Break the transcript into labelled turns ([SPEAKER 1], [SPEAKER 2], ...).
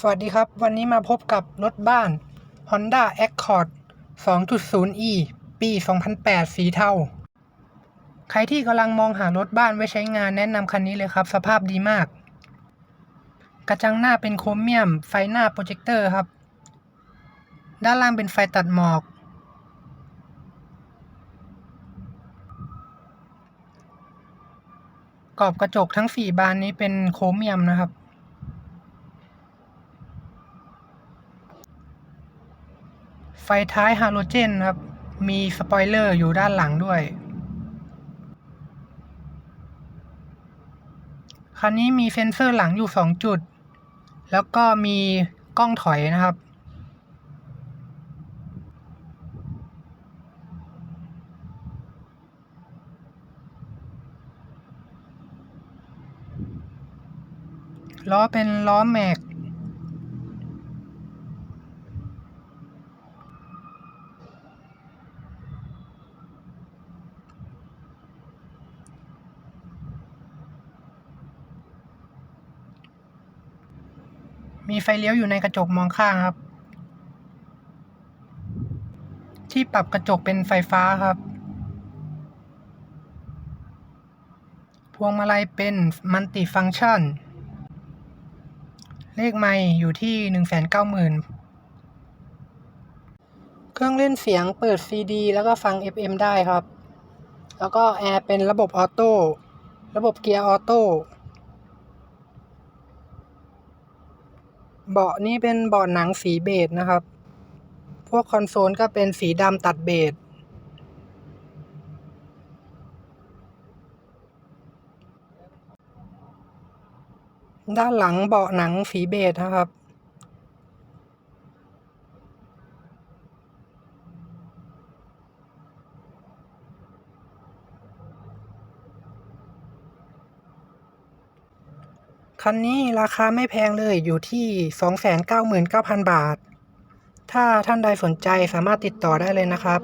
[SPEAKER 1] สวัสดีครับ วันนี้มาพบกับรถบ้าน Honda Accord 2.0e ปี 2008 สีเทา ใครที่กำลังมองหารถบ้านไว้ใช้งานแนะนำคันนี้เลยครับ สภาพดีมาก กระจังหน้าเป็นโครเมียม ไฟหน้าโปรเจคเตอร์ครับ ด้านล่างเป็นไฟตัดหมอก กรอบกระจกทั้ง 4 บานนี้เป็นโครเมียมนะครับ ไฟท้ายฮาโลเจนครับ มีสปอยเลอร์อยู่ด้านหลังด้วย คันนี้มีเซ็นเซอร์หลังอยู่ 2 จุด แล้วก็มีกล้องถอยนะครับ ล้อเป็นล้อแม็ก มีไฟเลี้ยวอยู่ในกระจกมองข้างครับ ที่ปรับกระจกเป็นไฟฟ้าครับ พวงมาลัยเป็นมัลติฟังชัน เลขไม่อยู่ที่หนึ่งแสนเก้าหมื่นเครื่องเล่นเสียงเปิดซีดีแล้วก็ฟัง FM ได้ครับ แล้วก็แอร์เป็นระบบออโต้ ระบบเกียร์ออโต้ เบาะนี้เป็นเบาะหนังสีเบจนะครับ พวกคอนโซลก็เป็นสีดำตัดเบจด้านหลังเบาะหนังสีเบจนะครับ คันนี้ราคาไม่แพงเลยอยู่ที่ 299,000 บาท ถ้าท่านใดสนใจสามารถติดต่อได้เลยนะครับ